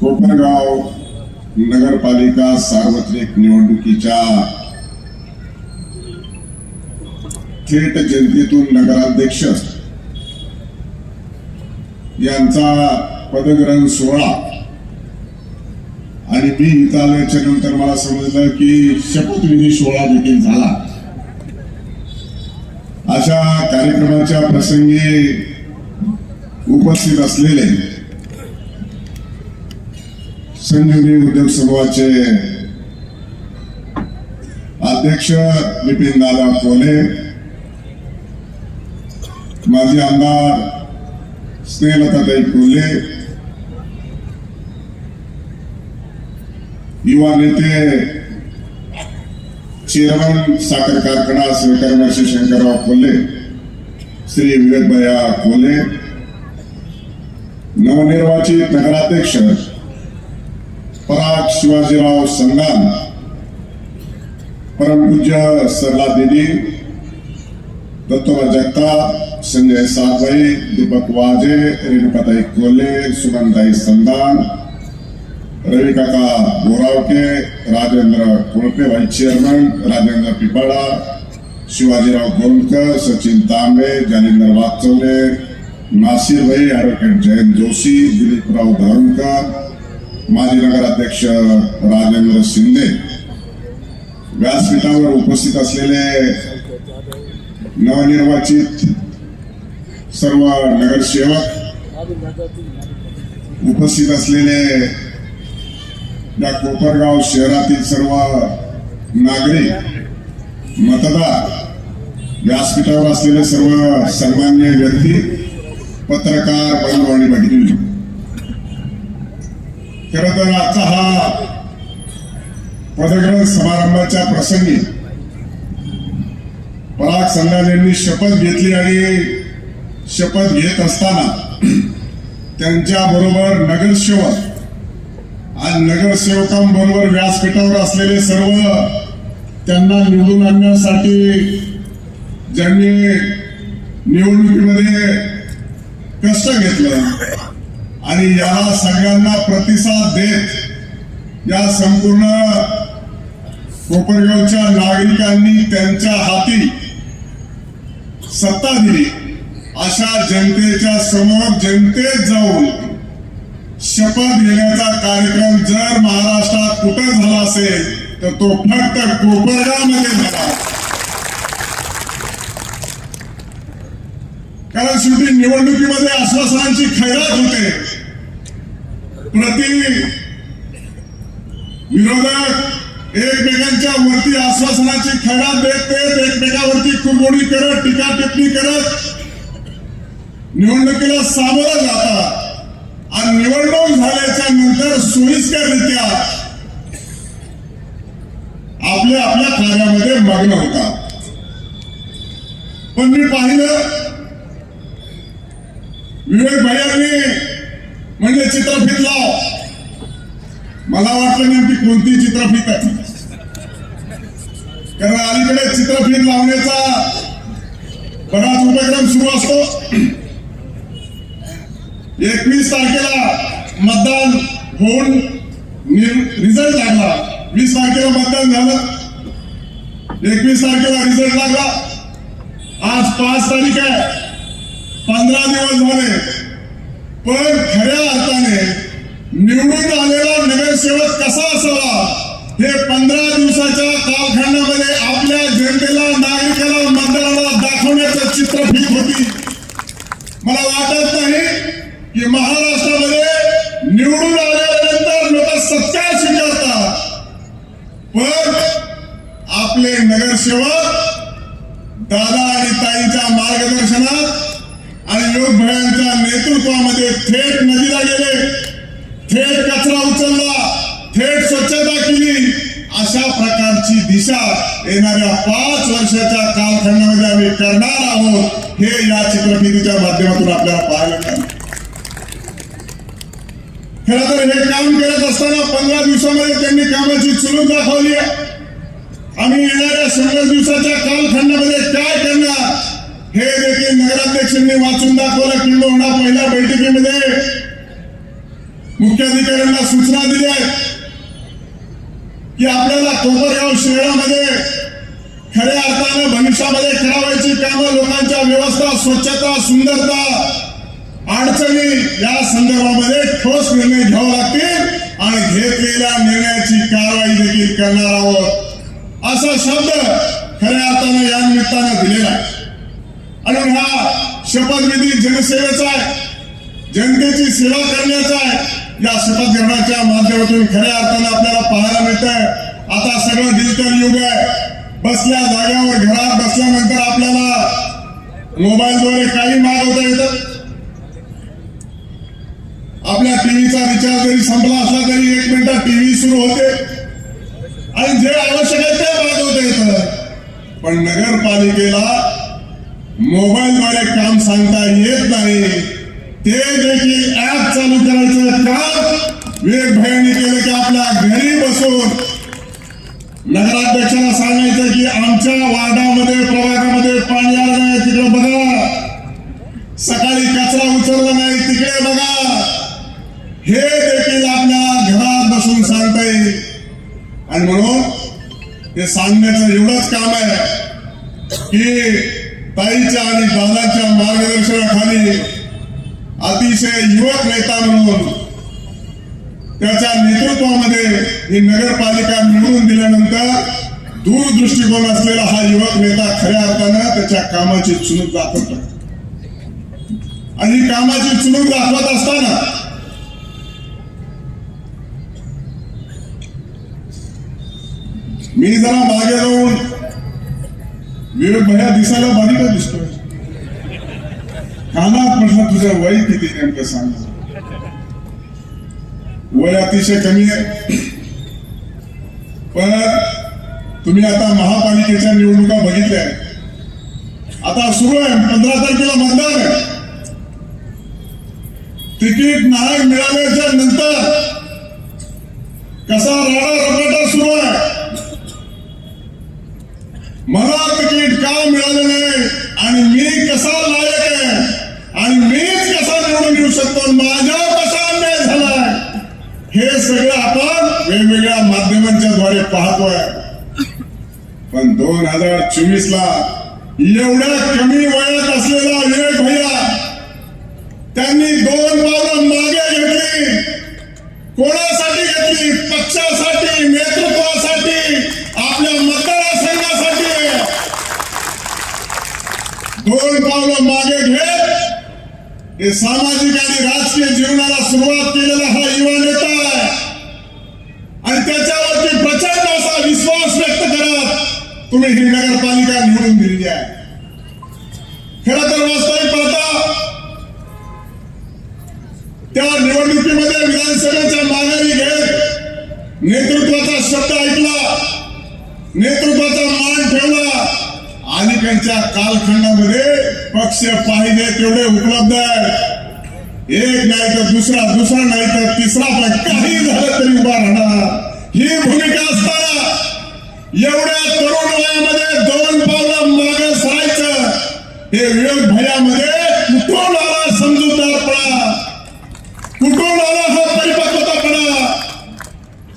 कोपरगाव नगरपालिका सार्वत्रिक निवडणुकीच्या थेट जनतेतून नगराध्यक्ष यांचा पदग्रहण सोहळा. आणि मी इथं आल्याच्यानंतर मला समजलं की शपथविधी सोहळा देखील झाला. अशा कार्यक्रमाच्या प्रसंगी उपस्थित असलेले संजीवनी उद्योग समूहाचे अध्यक्ष विपिन दादा कोले माजी आमदार स्नेहलताताई कोल्हे युवा नेते चेअरमन साखर कारखाना स्वीकारणार श्री शंकरराव कोल्हे श्री विवेकभया कोल्हे नवनिर्वाचित नगराध्यक्ष पराग शिवाजीराव संगान परमपूज्य सरला देवी दत्तोबा जगताप संजय सातबाई दीपक वाजे रेणुकाताई Kolhe Sugandhai Sandan Ravi Kaka Boravke Rajendra Kolpe vice chairman Rajendra Pipada Shivajirao Golkar Sachin Tambe Jalindar Wagchaule Nasir Bhai advocate Jayant Joshi Diliprao Dharankar माजी नगराध्यक्ष राजेंद्र शिंदे व्यासपीठावर उपस्थित असलेले नवनिर्वाचित सर्व नगरसेवक उपस्थित असलेले या कोपरगाव शहरातील सर्व नागरिक मतदार व्यासपीठावर असलेले सर्व सन्मान्य व्यक्ती पत्रकार बंधू आणि भगिनी. खर तर आजचा हा पदग्रहण समारंभाच्या प्रसंगी पराग संघान यांनी शपथ घेतली आणि शपथ घेत असताना त्यांच्या बरोबर नगरसेवक आणि नगरसेवकांबरोबर व्यासपीठावर असलेले सर्व त्यांना निवडून आणण्यासाठी ज्यांनी निवडणुकीमध्ये कष्ट घेतलं. आणि या सगळ्यांना प्रतिसाद देत या संपूर्ण कोपरगावच्या नागरिकांनी त्यांच्या हाती सत्ता दिली. अशा जनतेच्या समोर जनतेत जाऊन शपथ घेण्याचा कार्यक्रम जर महाराष्ट्रात कुठे झाला असेल तर तो फक्त कोपरगावमध्ये झाला. कारण शेवटी निवडणुकीमध्ये आश्वासनांची खैरात होते. प्रति विरोधक एकमेकांच्या वरती आश्वासनाची खडा देत देत एकमेकावरती कुरगोडी करत टीका टिप्पणी करत निवडणुकीला सामोरं जातात. आणि निवडणूक झाल्याच्यानंतर सोयीस्कररित्या आपले आपल्या कार्यामध्ये मग्न होतात. पण मी पाहिलं विवेक भैयांनी म्हणजे चित्रफित लाव मला वाटलं नेमकी कोणती चित्रफित आहे कारण अलीकडे चित्रफित लावण्याचा बराच उपक्रम सुरू असतो. एकवीस तारखेला मतदान होऊन रिझल्ट लागला. वीस तारखेला मतदान झालं. एकवीस तारखेला रिझल्ट लागला. आज पाच तारीख आहे. पंधरा दिवस झाले. पण खऱ्या अर्थाने निवडून आलेला नगरसेवक कसा असावा हे पंधरा दिवसाच्या कालखंडामध्ये आपल्या जनतेला नागरिकाला मंडळाला दाखवण्याचं चित्रफित होती. मला वाटत नाही की महाराष्ट्रामध्ये निवडून आल्यानंतर लोक सत्कार स्वीकारतात. पण आपले नगरसेवक दादा आणि ताईंच्या मार्गदर्शनात आणि योग भयांच्या नेतृत्वामध्ये थेट नदीला गेले. थेट कचरा उचलला. थेट स्वच्छता केली. अशा प्रकारची दिशा येणाऱ्या पाच वर्षाच्या कालखंडामध्ये आम्ही करणार आहोत हे या चित्रफितीच्या माध्यमातून आपल्याला पाहायला मिळालं. खरं तर हे काम करत असताना पंधरा दिवसामध्ये त्यांनी कामाची चुलूक दाखवली आहे. आम्ही येणाऱ्या शंभर दिवसाच्या कालखंडामध्ये काय करणार? हे देखील नगराध्यक्षांनी वाचून दाखवलं किंबहुना पहिल्या बैठकीमध्ये मुख्याधिकाऱ्यांना सूचना दिल्या की आपल्याला कोपरगाव शहरामध्ये खऱ्या अर्थानं भविष्यामध्ये करावायची कामं लोकांच्या व्यवस्था स्वच्छता सुंदरता अडचणी या संदर्भामध्ये ठोस निर्णय घ्यावे लागतील आणि घेतलेल्या निर्णयाची कारवाई देखील करणार आहोत. असा शब्द खऱ्या अर्थानं या निमित्तानं दिलेला आहे. आणि हा शपथविधी जनसेवेचा आहे. जनतेची सेवा करण्याचा आहे. या शपथ ग्रहणाच्या माध्यमातून खऱ्या अर्थानं आपल्याला पाहायला मिळत आहे आता सगळं डिजिटल युग आहे. बसल्या जाग्यावर घरात बसल्यानंतर आपल्याला मोबाईलद्वारे काही मागवता येतं? आपल्या टीव्हीचा रिचार्ज जरी संपला असला तरी एक मिनिटात टीव्ही सुरू होते. आणि जे आवश्यक आहे ते मागवता येतं. पण नगरपालिकेला मोबाईलद्वारे काम सांगता येत नाही. ते देखील ऍप चालू करायचं काम वेग भयांनी केलं की आपल्या घरी बसून. नगराध्यक्षाला सांगायचं की आमच्या वार्डामध्ये प्रभागामध्ये पाणी आलं नाही तिकडे बघा. सकाळी कचरा उचलला नाही तिकडे बघा. हे देखील आपल्या घरात बसून सांगता येईल. आणि म्हणून हे सांगण्याचं एवढंच काम आहे की ताईच्या आणि दादाच्या मार्गदर्शनाखाली अतिशय युवक नेता म्हणून त्याच्या नेतृत्वामध्ये ही नगरपालिका मिळवून दिल्यानंतर दूरदृष्टिकोन असलेला हा युवक नेता खऱ्या अर्थानं त्याच्या कामाची चुनूक दाखवत आणि कामाची चुनूक दाखवत असताना मी जरा मागे जाऊन विवेक भैया दिसायला बारीका दिसतोय. कानात म्हटलं तुझं वय किती नेमकं सांग. वय अतिशय कमी आहे. पण तुम्ही आता महापालिकेच्या निवडणुका बघितल्या आता सुरू आहे. पंधरा तारखेला मतदान आहे. तिकीट नाही मिळाल्याच्या नंतर कसा राहणार का मिळालं नाही. आणि मी कसा लायक आहे? आणि मीच कसा निवडून येऊ शकतो? माझ्या कसा अन्याय झालाय? हे सगळं आपण वेगवेगळ्या माध्यमांच्या द्वारे पाहतोय. पण दोन हजार चोवीस ला एवढ्या कमी वयात असलेला विवेक भैया त्यांनी दोन पावलं मागे घेतली कोणासाठी घेतली पक्षासाठी नेतृत्वासाठी आपल्या मतदारसंघासाठी दोन पावलं मागे घेत. हे सामाजिक आणि राजकीय जीवनाला सुरुवात केलेला हा युवा नेता आहे. आणि त्याच्यावरती प्रचंड असा विश्वास व्यक्त करत तुम्ही ही नगरपालिका निवडून दिलेली आहे. खरं तर वास्तविक पाहता त्या निवडणुकीमध्ये विधानसभेच्या माघारी घेत नेतृत्वाचा शब्द ऐकला. नेतृत्वाचा मान ठेवला. आणि कालखंडामध्ये पक्ष पाहिजे तेवढे उपलब्ध आहे एक नाही तर दुसरा दुसरा नाही तर तिसरा पण काही झालं तरी उभा राहणार. ही भूमिका असताना एवढ्या तरुण वयामध्ये दोन पावलं मागे सरायचं. हे वेळ भयामध्ये कुठून आला समजूतदारपणा कुठून आला हा परिपक्वतापणा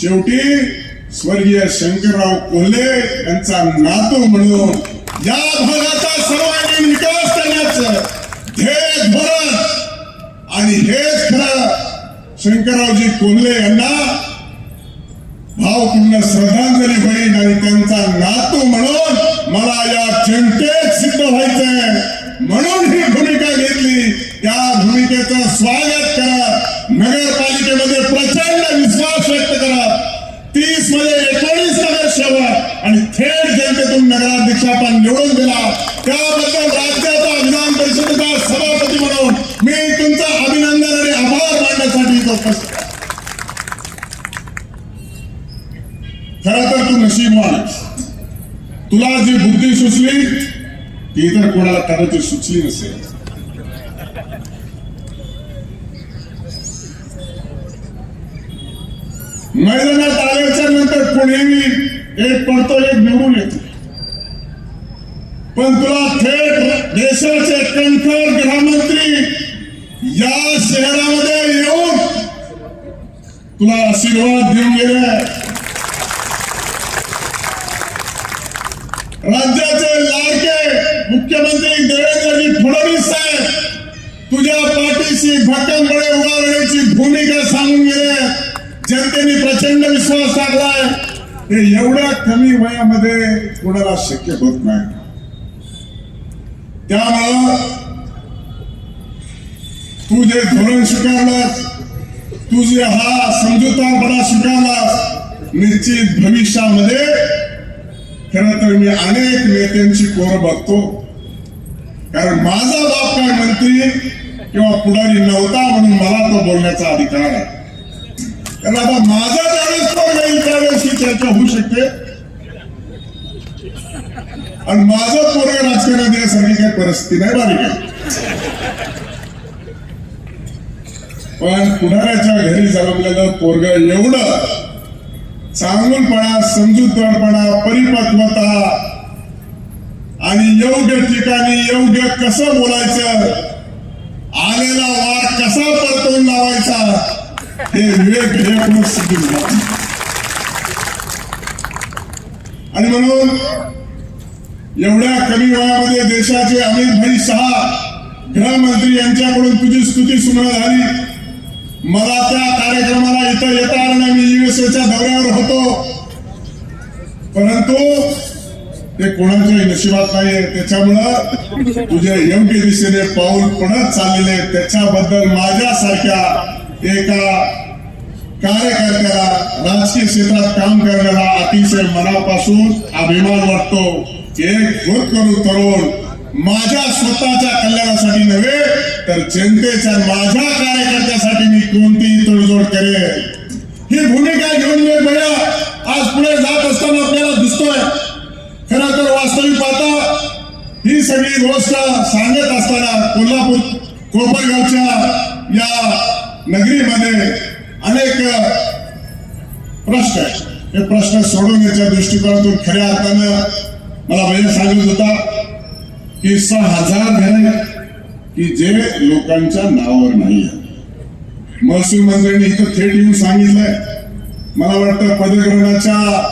शेवटी स्वर्गीय शंकरराव कोल्हे यांचा नातू म्हणून या भागाचा सर्वांगीण विकास करण्याचं ध्येय धोरण आणि हेच खरं शंकररावजी कोल्हे यांना भावपूर्ण श्रद्धांजली होईल आणि त्यांचा नातू म्हणून मला या जनतेत सिद्ध व्हायचंय. म्हणून ही भूमिका घेतली. त्या भूमिकेचं स्वागत करत नगरपालिकेमध्ये प्रचंड विश्वास व्यक्त करत तीसमध्ये एकोणीस नगरसेवक आणि थेट जनतेतून नगराध्यक्ष आपण निवडून दिला त्याबद्दल राज्याचा विधान परिषदेचा सभापती म्हणून मी तुमचं अभिनंदन आणि आभार मानण्यासाठी खर तर तू नशीबवान आहेस. तुला जी बुद्धी सुचली ती इतर कोणाला करायची सुचली नसेल. मैदानात आल्याच्यानंतर कोणीही एक पडतो एक निवडून येतो. पण तुला थेट देशाचे कणखर गृहमंत्री या शहरामध्ये येऊन तुला आशीर्वाद देऊन गेले. राज्याचे लाडके मुख्यमंत्री देवेंद्रजी फडणवीस साहेब तुझ्या पाठीशी भक्कमपणे उभा राहण्याची भूमिका सांगून गेले. जनतेने प्रचंड विश्वास टाकलाय. हे एवढ्या कमी वयामध्ये कोणाला शक्य होत नाही. त्यामुळं तू जे धोरण स्वीकारलास तू जे हा समजूतदारपणा स्वीकारलास निश्चित भविष्यामध्ये खर तर मी अनेक नेत्यांची कोर बघतो. कारण माझा बाप काय मंत्री किंवा पुढारी नव्हता म्हणून मला तो बोलण्याचा अधिकार आहे. कारण आता माझा ज्यावेळेस कोण येईल त्यावेळेस ही चर्चा होऊ शकते. आणि माझं पोरग राजकारणात यासारखी काही परिस्थिती नाही बारीक आहे. पण कुणाच्या घरी जन्मलेलं पोरग एवढं चांगलपणा समजूतदारपणा परिपक्वता आणि योग्य ठिकाणी योग्य कसं बोलायचं आलेला वार कसा परतवून लावायचा हे विवेक हे सिद्धी आणि म्हणून एवढ्या कमी वयामध्ये देशाचे अमित भाई शहा गृहमंत्री यांच्याकडून तुझी स्तुती सुमन झाली. मला त्या कार्यक्रमाला इथं येता आलं नाही. मी युएसएच्या दौऱ्यावर होतो. परंतु ते कोणाच्याही नशिबात नाहीये. त्याच्यामुळं तुझ्या योग्य दिशेने पाऊल पडत चाललेले त्याच्याबद्दल माझ्यासारख्या एका कार्यकर्त्याला राजकीय क्षेत्रात काम करण्याला अतिशय मनापासून अभिमान वाटतो. एक होतकरू तरुण माझ्या स्वतःच्या कल्याणासाठी नव्हे तर जनतेच्या माझ्या कार्यकर्त्यासाठी मी कोणतीही तडजोड करेल ही भूमिका घेऊन मी भैया आज पुढे जात असताना आपल्याला दिसतोय खरं तर वास्तविक पाहता ही सगळी गोष्ट सांगत असताना कोल्हापूर कोपरगावच्या या नगरीमध्ये अनेक प्रश्न आहेत. हे प्रश्न सोडवण्याच्या दृष्टिकोनातून खऱ्या अर्थानं मला भैया सांगत होता की सहा हजार घरे की जे लोकांच्या नावावर नाही आहेत. महसूल मंत्र्यांनी इथं थेट येऊन सांगितलंय. मला वाटतं पदग्रहणाच्या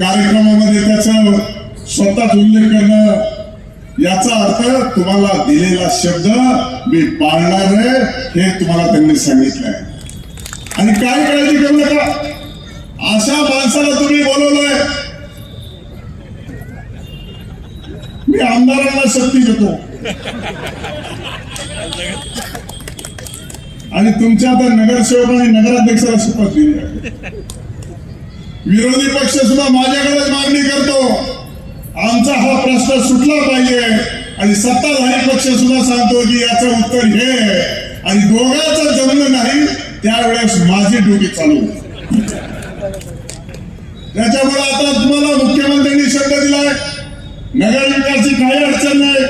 कार्यक्रमामध्ये त्याच स्वतःच उल्लेख करणं याचा अर्थ तुम्हाला दिलेला शब्द मी पाळणार आहे हे तुम्हाला त्यांनी सांगितलंय. आणि काय काळजी करू नका. अशा माणसाला तुम्ही बोलवलंय. मी आमदारांना शक्ती देतो. आणि तुमच्या आता नगरसेवक आणि नगराध्यक्षाला शपथ दिली विरोधी पक्ष सुद्धा माझ्याकडेच मागणी करतो. आमचा हा प्रश्न सुटला पाहिजे. आणि सत्ताधारी पक्ष सुद्धा सांगतो की याचं उत्तर हे आणि दोघांचं जमलं नाही त्यावेळेस माझी ड्युटी चालू त्याच्यामुळे आता तुम्हाला मुख्यमंत्र्यांनी शब्द दिलाय. नगरविकासची काही अडचण नाही.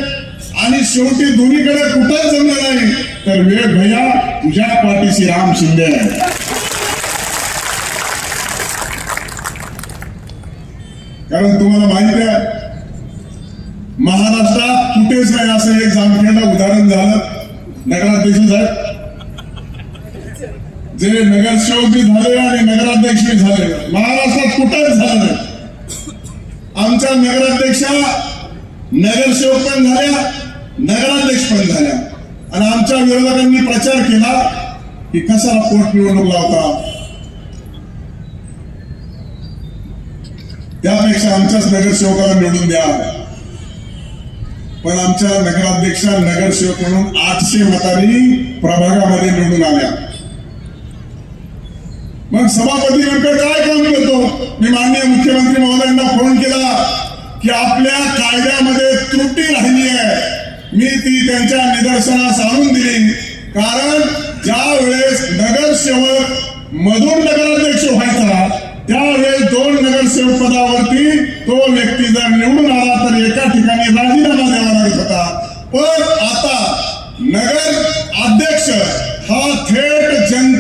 आणि शेवटी दोन्हीकडे कुठं जमलं नाही तर वेळ भैया तुझ्या पाठीशी राम शिंदे आहे. कारण तुम्हाला माहिती आहे महाराष्ट्रात कुठेच नाही असं एक जामखेडला उदाहरण झालं. नगराध्यक्ष साहेब. जे नगरसेवक झाले आणि नगराध्यक्ष झाले. महाराष्ट्रात कुठेच झालं नाही. आमच्या नगराध्यक्षा नगरसेवक पण झाल्या नगराध्यक्ष पण झाल्या. आणि आमच्या विरोधकांनी प्रचार केला की कशाला पोटनिवडणूक लावता? त्यापेक्षा आमच्याच नगरसेवकाला निवडून द्या. पण आमच्या नगराध्यक्षा नगरसेवक म्हणून आठशे मतांनी प्रभागामध्ये निवडून आल्या. मग सभापती नेमकं काय काम करतो? मी माननीय मुख्यमंत्री महोदयांना फोन केला की आपल्या कायद्यामध्ये त्रुटी राहिली आहे. मी ती त्यांच्या निदर्शनास आणून दिली. कारण ज्या वेळेस नगरसेवक मधून नगराध्यक्ष व्हायचा त्यावेळेस दोन नगरसेवक पदावरती तो व्यक्ती जर निवडून आला तर एका ठिकाणी राजीनामा द्यावा लागत होता. पण आता नगर अध्यक्ष हा थेट जन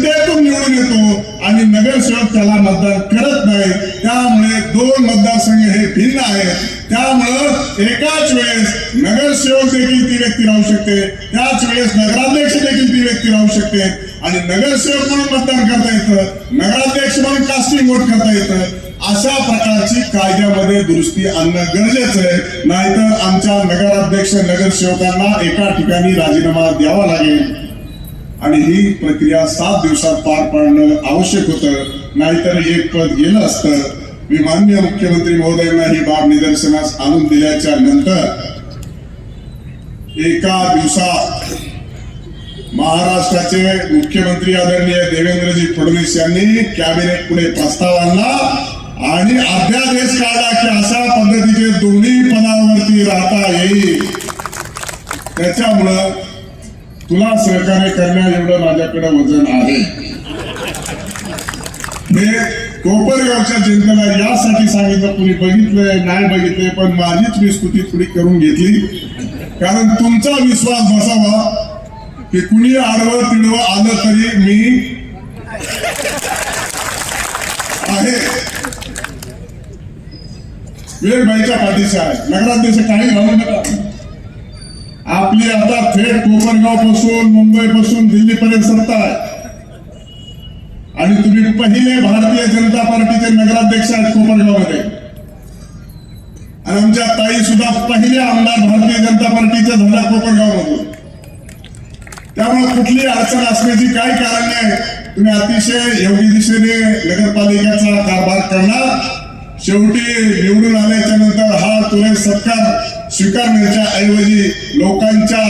आणि नगरसेवक त्याला मतदान करत नाही. त्यामुळे दोन मतदारसंघ हे भिन्न आहेत. त्यामुळं एकाच वेळेस नगरसेवक देखील ती व्यक्ती राहू शकते. त्याच वेळेस नगराध्यक्ष देखील ती व्यक्ती राहू शकते. आणि नगरसेवक म्हणून मतदान करता येतं. नगराध्यक्ष म्हणून कास्टिंग वोट करता येतं. अशा प्रकारची कायद्यामध्ये दुरुस्ती आणणं गरजेचं आहे. नाहीतर आमच्या नगराध्यक्ष नगरसेवकांना एका ठिकाणी राजीनामा द्यावा लागेल. आणि ही प्रक्रिया सात दिवसात पार पाडणं आवश्यक होतं. नाहीतर एक पद गेलं असतं. मी मान्य मुख्यमंत्री महोदयांना ही बाब निदर्शनास आणून दिल्याच्या नंतर एका दिवसात महाराष्ट्राचे मुख्यमंत्री आदरणीय देवेंद्रजी फडणवीस यांनी कॅबिनेट पुढे प्रस्ताव आणला आणि अध्यादेश काढला की अशा पद्धतीचे दोन्ही पदावरती राहता येईल. त्याच्यामुळं तुला सहकार्य करण्या एवढं माझ्याकडे वजन आहे. हे कोपरगावच्या जनतेला यासाठी सांगितलं कुणी बघितलंय नाही बघितलंय पण माझीच मी स्तुती थोडी करून घेतली. कारण तुमचा विश्वास बसावा की कुणी आडवं तिडवं आलं तरी मी आहे. वेळबाईच्या पाठीशी आहे. नगराध्यक्ष काही घालू नका. आपली आता थेट कोपरगावपासून मुंबई पासून दिल्ली पर्यंत सत्ता आहे. आणि तुम्ही पहिले भारतीय जनता पार्टीचे नगराध्यक्ष आहेत कोपरगावमध्ये आणि आमच्या ताई सुद्धा पहिले आमदार भारतीय जनता पार्टीच्या झाल्या कोपरगाव मधून त्यामुळे कुठली अडचण असण्याची काय कारण नाही. तुम्ही अतिशय योग्य दिशेने नगरपालिकेचा कारभार करणार. शेवटी निवडून आल्याच्यानंतर हा तुरे सत्कार स्वीकारण्याच्या ऐवजी लोकांच्या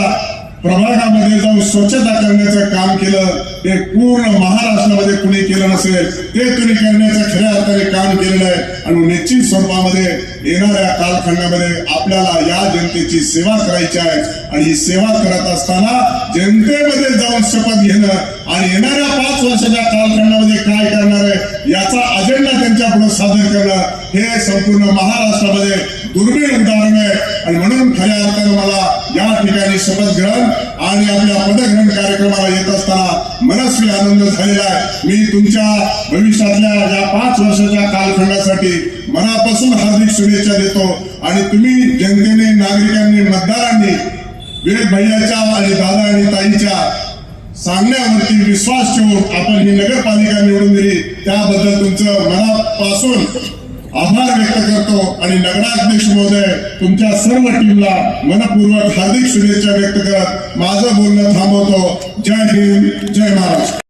प्रभागामध्ये जाऊन स्वच्छता करण्याचं काम केलं ते पूर्ण महाराष्ट्रामध्ये कुणी केलं नसेल ते तुम्ही करण्याचं खऱ्या अर्थाने काम केलेलं आहे. आणि निश्चित स्वरूपामध्ये येणाऱ्या कालखंडामध्ये आपल्याला या जनतेची सेवा करायची आहे. आणि ही सेवा करत असताना जनतेमध्ये जाऊन शपथ घेणं आणि येणाऱ्या पाच वर्षाच्या कालखंडामध्ये काय करणार आहे याचा अजेंडा त्यांच्या पुढे सादर करणं हे संपूर्ण महाराष्ट्रामध्ये दुर्मिळ उदाहरण आहे. आणि म्हणून खऱ्या अर्थानं मला या ठिकाणी शपथ ग्रहण आणि आपल्या पदग्रहण कार्यक्रमाला येत असताना मनस्वी आनंद झालेला आहे. मी तुमच्या भविष्यातल्या या पाच वर्षाच्या कालखंडासाठी मनापासून हार्दिक शुभेच्छा देतो. आणि तुम्ही जनतेने नागरिकांनी मतदारांनी वेद भैयाच्या आणि दादा आणि ताईच्या सांगण्यावरती विश्वास ठेवून आपण ही नगरपालिका निवडून दिली. त्याबद्दल तुमचं मनापासून आभार व्यक्त करतो आणि नगराध्यक्ष महोदय तुमच्या सर्व टीमला मनपूर्वक हार्दिक शुभेच्छा व्यक्त करत माझं बोलणं थांबवतो. जय हिंद जय महाराष्ट्र.